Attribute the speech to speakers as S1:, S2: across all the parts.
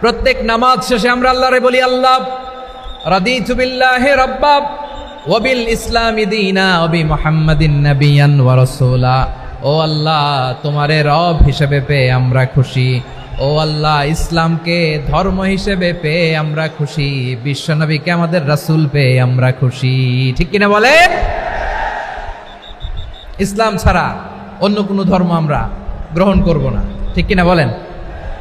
S1: প্রত্যেক নামাজ শেষে আমরা আল্লাহরে বলি, আল্লাহ, রাদিতু বিল্লাহি রাব্বা ওয়া বিল ইসলামি দীনা ওয়া বি মুহাম্মাদিন নাবিয়ান ও আল্লাহ, তোমারে রব হিসেবে পেয়ে আমরা খুশি। ও আল্লাহ, ইসলামকে ধর্ম হিসেবে পেয়ে আমরা খুশি। বিশ্বনবীকে আমাদের রাসূল পেয়ে আমরা খুশি। ঠিক কিনা বলে? ইসলাম ছাড়া অন্য কোনো ধর্ম আমরা গ্রহণ করব না। ঠিক কিনা বলেন?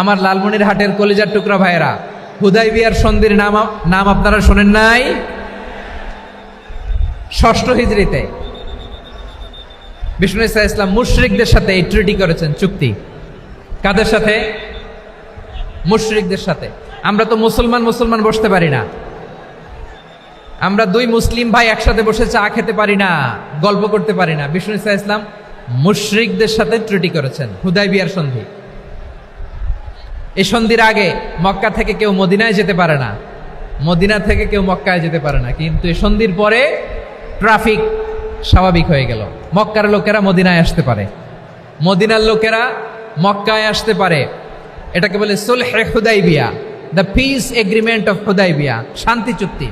S1: আমার লালমনির হাটের কলিজার টুকরা ভাইয়েরা, হুদাই বিয়ার সন্ধির নাম নাম আপনারা শোনেন নাই? ষষ্ঠ হিজড়িতে বিষ্ণু ইসা ইসলাম মুশরিকদের সাথে এই ট্রিটি করেছেন চুক্তি। কাদের সাথে? মুশরিকদের সাথে। আমরা তো মুসলমান মুসলমান বসতে পারি না। আমরা দুই মুসলিম ভাই একসাথে বসে চা খেতে পারি না, গল্প করতে পারি না। বিষ্ণু ইসা ইসলাম মুশরিকদের সাথে ট্রিটি করেছেন, হুদাই বিয়ার সন্ধি। এই সন্ধির আগে মক্কা থেকে কেউ মদিনায় যেতে পারে না। মদিনা থেকে কেউ মক্কায় যেতে পারে না। কিন্তু এই সন্ধির পরে ট্রাফিক স্বাভাবিক হয়ে গেল। মক্কার লোকেরা মদিনায় আসতে পারে। মদিনার লোকেরা মক্কায় আসতে পারে। এটাকে বলে সুলহে Hudaibiya, the peace agreement of Hudaibiya, শান্তি চুক্তি।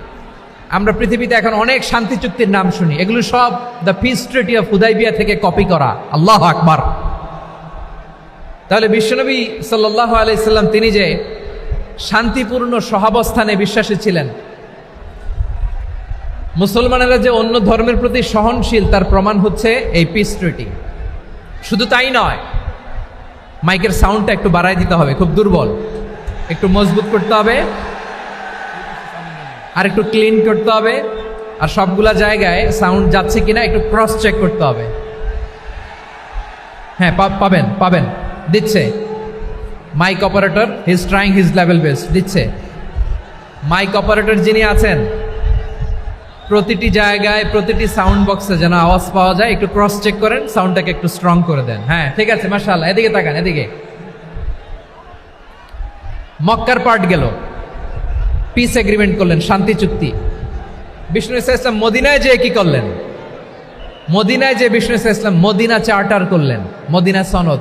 S1: আমরা পৃথিবীতে এখন অনেক শান্তি চুক্তির নাম শুনি। এগুলো সব the peace treaty of Hudaibiya থেকে কপি করা। আল্লাহ আকবার। তাহলে বিশ্বনবী সাল্লাহ আলাইসাল্লাম তিনি যে শান্তিপূর্ণ সহাবস্থানে বিশ্বাসী ছিলেন, মুসলমানেরা যে অন্য ধর্মের প্রতি সহনশীল, তার প্রমাণ হচ্ছে এই পিস ট্রিটি শুধু তাই নয়, মাইকের সাউন্ডটা একটু বাড়াই দিতে হবে, খুব দুর্বল। একটু মজবুত করতে হবে, আর একটু ক্লিন করতে হবে, আর সবগুলা জায়গায় সাউন্ড যাচ্ছে কিনা একটু ক্রস চেক করতে হবে। হ্যাঁ পাবেন পাবেন। দিচ্ছে। Mike operator his trying his level best দিচ্ছে। মাইক অপারেটর যিনি আছেন, প্রতিটি জায়গায়, প্রতিটি সাউন্ড বক্সে যেন আওয়াজ পাওয়া যায়, একটু ক্রস চেক করেন সাউন্ডটাকে একটু স্ট্রং করে দেন। হ্যাঁ ঠিক আছে, মাশাআল্লাহ, এদিকে তাকান, এদিকে। মক্কার পার্ট গেল। পিস এগ্রিমেন্ট করলেন, শান্তি চুক্তি। বিষ্ণু ইসা ইসলাম মদিনায় যেয়ে কি করলেন? মদিনায় যে বিষ্ণু ইসা ইসলাম মদিনা চার্টার করলেন, মদিনা সনদ।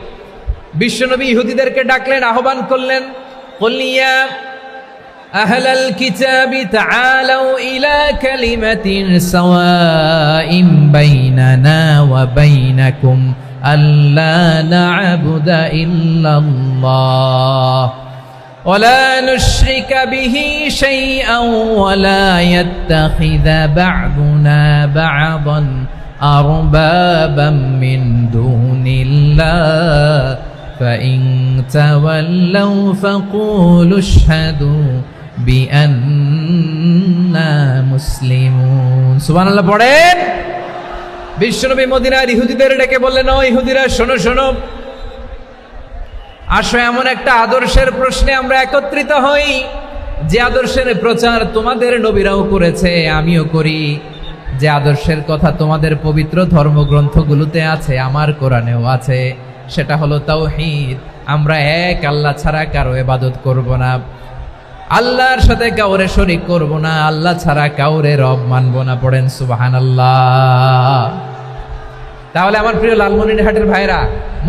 S1: বিশ্বনবী ইহুদিদেরকে ডাকলেন আহ্বান করলেন قل يا أهل الكتاب تعالوا إلى كلمة سواء بيننا وبينكم ألا نعبد إلا الله ولا نشرك به شيئا ولا يتخذ بعضنا بعضا أربابا من دون الله فإن تولوا فقولوا اشهدوا بأننا مسلمون سبحان الله পড়েন বিশ্বনবী মদিনার ইহুদিদের ডেকে বললেন ও ইহুদিরা শোনো শোনো আসো এমন একটা আদর্শের প্রশ্নে আমরা একত্রিত হই যে আদর্শের প্রচার তোমাদের নবীরাও করেছে আমিও করি যে আদর্শের কথা তোমাদের পবিত্র ধর্মগ্রন্থগুলোতে আছে আমার কোরআনেও আছে সেটা হলো তাওহীদ। আমরা এক, আল্লাহ ছাড়া কারও এবাদত করব না। আল্লাহর সাথে কাউরে শরিক করব না, আল্লাহ ছাড়া কাউরে রব মানব না, পড়েন সুবহানাল্লাহ। তাহলে আমার প্রিয় লালমনিরহাটের ভাইরা,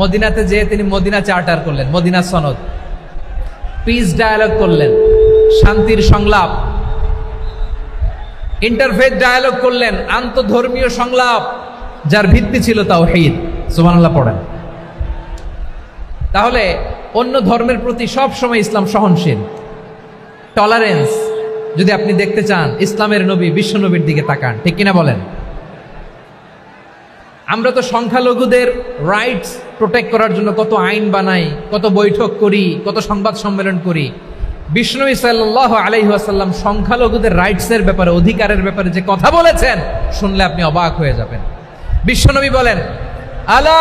S1: মদিনাতে যেয়ে তিনি মদিনা চার্টার করলেন, মদিনা সনদ পিস ডায়ালগ করলেন, শান্তির সংলাপ ইন্টারফেথ ডায়ালগ করলেন, আন্তধর্মীয় সংলাপ, যার ভিত্তি ছিল তাও হিদ সুবহানাল্লাহ, পড়েন। তাহলে অন্য ধর্মের প্রতি সব সময় ইসলাম সহনশীল। টলারেন্স যদি আপনি দেখতে চান, ইসলামের নবী, বিশ্ব নবীর দিকে তাকান, ঠিক কিনা বলেন? আমরা তো সংখ্যালঘুদের রাইটস প্রোটেক্ট করার জন্য কত আইন বানাই, কত বৈঠক করি, কত সংবাদ সম্মেলন করি। বিষ্ণু সাল্লাহ আলাইহাসাল্লাম সংখ্যালঘুদের রাইটসের ব্যাপারে, অধিকারের ব্যাপারে যে কথা বলেছেন, শুনলে আপনি অবাক হয়ে যাবেন। বিশ্বনবী বলেন, আলা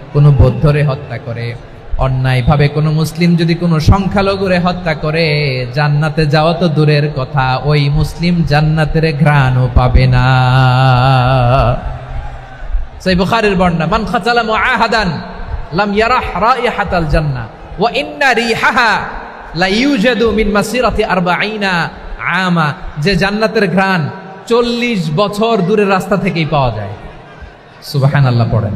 S1: কোনো বৌদ্ধরে হত্যা করে, অন্যায়ভাবে কোনো মুসলিম যদি কোনো সংখ্যালঘুরে হত্যা করে, জান্নাতে যাওয়া তো দূরের কথা, ওই মুসলিম জান্নাতের ঘ্রাণও পাবে না। সেই বুখারীর বর্ণনা, মান খাচালা মুআহাদান লাম ইয়ারাহ রাইহাতাল জান্নাহ, ওয়া ইন্না রিহাহা লা ইউজাদু মিন মাসিরাতি আরবাঈনা আমা যে জান্নাতের ঘ্রাণ চল্লিশ বছর দূরের রাস্তা থেকেই পাওয়া যায়। সুবাহান আল্লাহ পড়েন।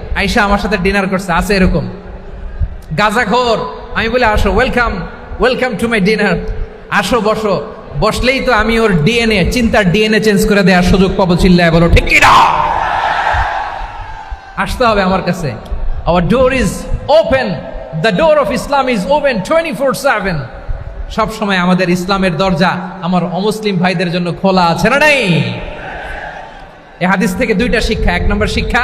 S1: আইসা আমার সাথে ডিনার করছে, আছে এরকম। গাজাখোর আমি বলে, আসো welcome welcome to my dinner আসো, বসো। বসলেই তো আমি ওর ডিএনএ চিন্তার ডিএনএ চেঞ্জ করে দেওয়ার সুযোগ পাবো, চিল্লায় বলো, ঠিক কিনা? আসতে হবে আমার কাছে। Our door is open the door of Islam is open twenty four seven সবসময় আমাদের ইসলামের দরজা আমার অমুসলিম ভাইদের জন্য খোলা আছে না নাই? এ হাদিস থেকে দুইটা শিক্ষা, এক নম্বর শিক্ষা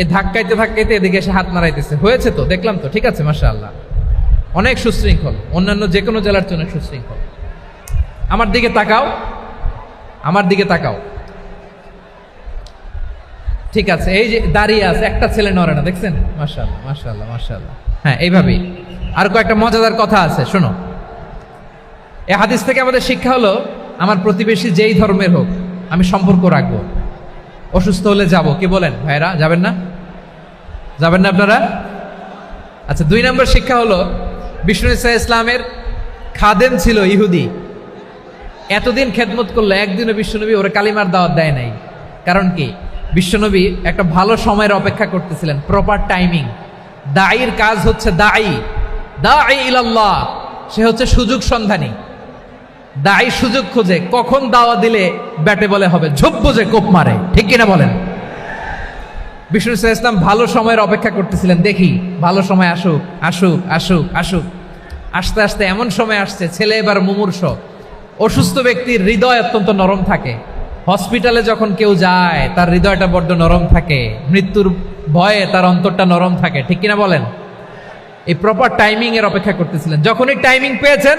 S1: এই ধাক্কাইতে ধাক্কাইতে এদিকে এসে হাত মারাইতেছে হয়েছে তো, দেখলাম তো, ঠিক আছে মাসা আল্লাহ অনেক সুশৃঙ্খল, অন্যান্য যে কোনো জেলার জন্য সুশৃঙ্খল। আমার দিকে তাকাও, আমার দিকে তাকাও। ঠিক আছে, এই যে দাঁড়িয়ে আছে, একটা ছেলে নড়ে না, দেখছেন? মাশাল্লাহ মাশাল্লাহ মাশাল্লাহ হ্যাঁ এইভাবেই। আর কয়েকটা মজাদার কথা আছে, শোনো। এ হাদিস থেকে আমাদের শিক্ষা হলো, আমার প্রতিবেশী যেই ধর্মের হোক, আমি সম্পর্ক রাখব। অসুস্থ হলে যাব। কি বলেন? ভাইরা যাবেন না? যাবেন না আপনারা? আচ্ছা দুই নম্বর শিক্ষা হলো, বিষ্ণু ইসা ইসলামের খাদেম ছিল ইহুদি। এতদিন খেদমত করল একদিনও বিশ্বনবী ওরা কালিমার দাওয়াত দেয় নাই। কারণ কি? বিশ্বনবী একটা ভালো সময়ের অপেক্ষা করতেছিলেন প্রপার টাইমিং দায়ীর কাজ হচ্ছে দায়ী দায়ী ইলাল্লাহ। সে হচ্ছে সুযোগ সন্ধানী। দায়ী সুযোগ খোঁজে কখন দাওয়া দিলে ব্যাটে বলে হবে, ঝোপ বোঝে কোপ মারে। ঠিক কিনা বলেন? বিষ্ণু ইসা ইসলাম ভালো সময়ের অপেক্ষা করতেছিলেন, দেখি, ভালো সময় আসুক আসুক আসুক আসুক। আস্তে আস্তে এমন সময় আসছে, ছেলে এবার মুমূর্ষ। অসুস্থ ব্যক্তির হৃদয় অত্যন্ত নরম থাকে। হসপিটালে যখন কেউ যায়, তার হৃদয়টা বড্ড নরম থাকে। মৃত্যুর ভয়ে তার অন্তরটা নরম থাকে। ঠিক কিনা বলেন? এই প্রপার টাইমিং এর অপেক্ষা করতেছিলেন। যখনই টাইমিং পেয়েছেন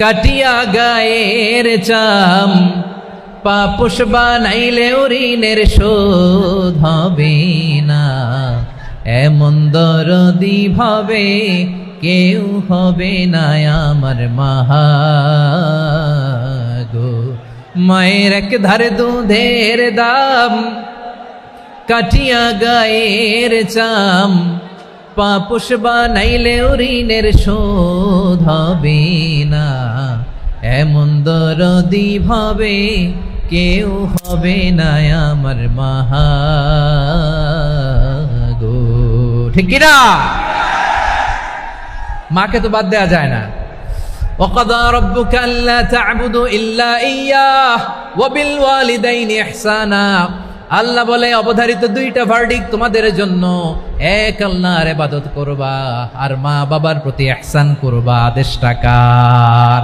S1: কাটিয়া গায়ের চাম, পাপুষ বানাইলেও ঋণের শোধ হবে না। এমন দরদি ভাবে কেউ হবে না আমার মাহাগো। মায়ের এক ধারে দুধের দাম, কাটিয়া গায়ের চাম, পাপুষ বানাইলেও ঋণের শোধ হবে না। এমন দরদি ভাবে কেউ হবে না আমার মাহাগো ঠিক কিনা মাকে তো বাদ দেওয়া যায় না وقضى ربك ألا تعبدوا إلا إياه وبالوالدين إحسانا আল্লাহ বলে অবধারিত দুইটা ভার্ডিক তোমাদের জন্য এক আল্লাহর ইবাদত করবা আর মা বাবার প্রতি ইহসান করবা আদেশটা কার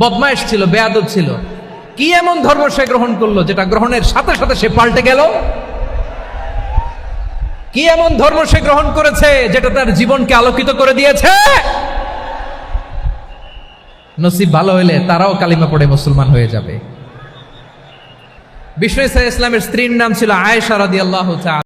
S1: বদমাইশ ছিল, বেয়াদব ছিল। কি এমন ধর্ম সে গ্রহণ করল যেটা গ্রহণের সাথে সাথে সে পাল্টে গেল? কি এমন ধর্ম সে গ্রহণ করেছে যেটা তার জীবনকে আলোকিত করে দিয়েছে? নসিব ভালো হইলে তারাও কালিমা পড়ে মুসলমান হয়ে যাবে। বিষ্ণু ইসলামের স্ত্রীর নাম ছিল আয়েশা রাদিয়াল্লাহু তাআলা।